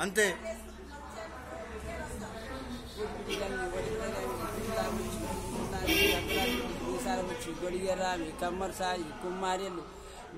అంతే. మీసాల బుచ్చు గొడిగరామి కమ్మర్ సాయి కుమ్మారియలు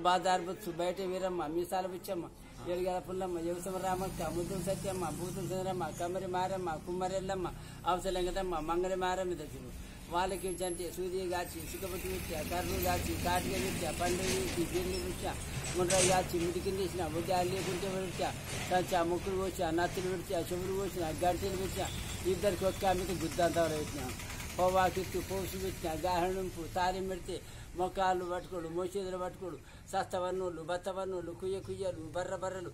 బాదార్ బుచ్చు బయట వీరమ్మ మీసాల బుచ్చమ్మ ఎడిగల పుల్లమ్మ యువసమ రామక్క ముద్దుల సత్యమ్మ భూతుల చంద్రమ్మ కమ్మరి మారమ్మ కుమ్మరెల్లమ్మ అవసలంగతమ్మ మంగళ మారమ్మ దగ్గర వాళ్ళకి అంటే సూర్య గాచి సుఖపతి వచ్చా కర్రు కాచి కాటిక విత్య పండుగ విత్తి గిర్ని విత్య ముండ్రాయి గాచి మిడికింది ఇచ్చిన ఉద్యాలు లేకుంటే విడిచా సంచా ముక్కులు వచ్చా నత్తులు విడిచా చెవులు వచ్చిన గంటలు విడిచా ఇద్దరికి ఒక్క ఆమెకి వచ్చినాం పెట్టినా పొవ్వాకిత్తు పోసు పెట్టిన గాహణంపు తాలిం పెడితే మొక్కాళ్ళు పట్టుకోడు మోచేతులు పట్టుకోడు సస్తవర్ణులు బత్తవర్ణులు కుయ్య కుయ్యలు బర్ర బర్రలు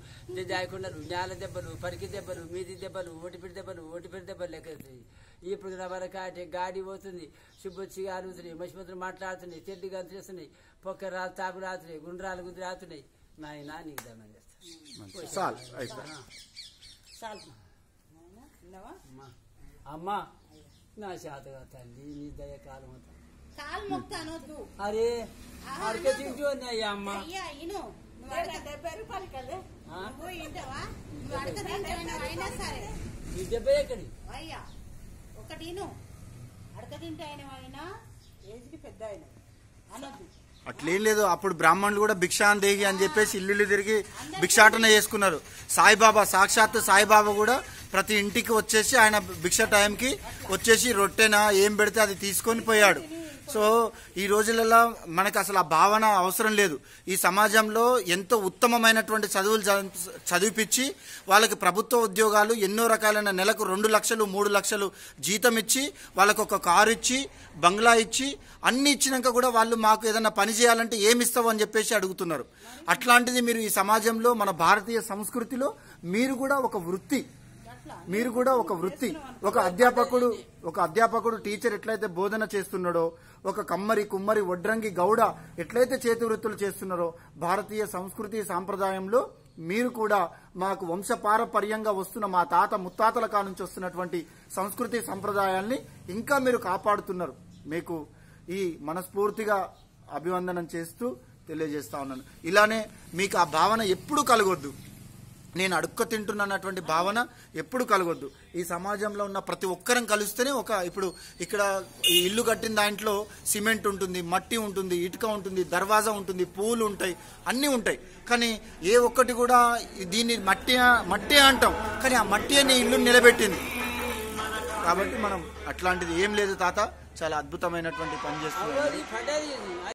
దాయకుండలు నేల దెబ్బలు పరికి దెబ్బలు మీది దెబ్బలు ఓటిపిడి దెబ్బలు ఓటిపిడి దెబ్బలు లెక్కేస్తాయి. ఇప్పుడు వరకాటే గాడి పోతుంది శుభొచ్చి ఆలుతున్నాయి మసిపత్రులు మాట్లాడుతున్నాయి తెడ్డి గంతులేస్తున్నాయి పొక్క రాలు తాగులు ఆతున్నాయి గుండ్రాలు గుండ్రు ఆతున్నాయి నాయన నీకు దండం చేస్తాను అమ్మా. నా శాతగా తల్లి నీ దయ కాలం. కాలు మొక్త అనొద్దు. అరే అరక తింటూ అయ్యా అమ్మ? అయ్యా ఇను. డెబ్బై రూపాయలు కదా? అయినా సరే. ఈ దెబ్బ ఎక్కడి? అయ్యా ఒకటి ఇను. అడగ తింటే ఆయన అయినా ఏజ్కి పెద్ద ఆయన. అనొద్దు. అట్లేం లేదు. అప్పుడు బ్రాహ్మణులు కూడా భిక్షాందేహి అని చెప్పేసి ఇల్లు తిరిగి భిక్షాటన చేసుకున్నారు. సాయిబాబా సాక్షాత్ సాయిబాబా కూడా ప్రతి ఇంటికి వచ్చేసి ఆయన భిక్ష టైంకి వచ్చేసి రొట్టెన ఏం పెడితే అది తీసుకొని పోయాడు. సో ఈ రోజులలో మనకు అసలు ఆ భావన అవసరం లేదు. ఈ సమాజంలో ఎంతో ఉత్తమమైనటువంటి చదువులు చదివిపించి వాళ్ళకి ప్రభుత్వ ఉద్యోగాలు ఎన్నో రకాలైన నెలకు రెండు లక్షలు మూడు లక్షలు జీతం ఇచ్చి వాళ్ళకు ఒక కారు ఇచ్చి బంగ్లా ఇచ్చి అన్ని ఇచ్చినాక కూడా వాళ్ళు మాకు ఏదైనా పని చేయాలంటే ఏమి ఇస్తావు అని చెప్పేసి అడుగుతున్నారు. అట్లాంటిది మీరు ఈ సమాజంలో మన భారతీయ సంస్కృతిలో మీరు కూడా ఒక వృత్తి. మీరు కూడా ఒక వృత్తి ఒక అధ్యాపకుడు ఒక అధ్యాపకుడు టీచర్ ఎట్లయితే బోధన చేస్తున్నాడో ఒక కమ్మరి కుమ్మరి వడ్రంగి గౌడ ఎట్లయితే చేతి వృత్తులు చేస్తున్నారో భారతీయ సంస్కృతి సాంప్రదాయంలో మీరు కూడా మాకు వంశపారపర్యంగా వస్తున్న మా తాత ముత్తాతల కానుంచి వస్తున్నటువంటి సంస్కృతి సంప్రదాయాల్ని ఇంకా మీరు కాపాడుతున్నారు. మీకు ఈ మనస్ఫూర్తిగా అభివందనం చేస్తూ తెలియజేస్తా ఉన్నాను. ఇలానే మీకు ఆ భావన ఎప్పుడు కలగొద్దు. నేను అడుక్క తింటున్నటువంటి భావన ఎప్పుడు కలగొద్దు. ఈ సమాజంలో ఉన్న ప్రతి ఒక్కరం కలిస్తేనే ఒక ఇప్పుడు ఇక్కడ ఈ ఇల్లు కట్టిన దాంట్లో సిమెంట్ ఉంటుంది మట్టి ఉంటుంది ఇటుక ఉంటుంది దర్వాజా ఉంటుంది పూలు ఉంటాయి అన్నీ ఉంటాయి. కానీ ఏ ఒక్కటి కూడా దీన్ని మట్టి మట్టి అంటాం. కానీ ఆ మట్టి అని ఇల్లు నిలబెట్టింది. కాబట్టి మనం అట్లాంటిది ఏం లేదు తాత. చాలా అద్భుతమైనటువంటి పని చేస్తున్నాం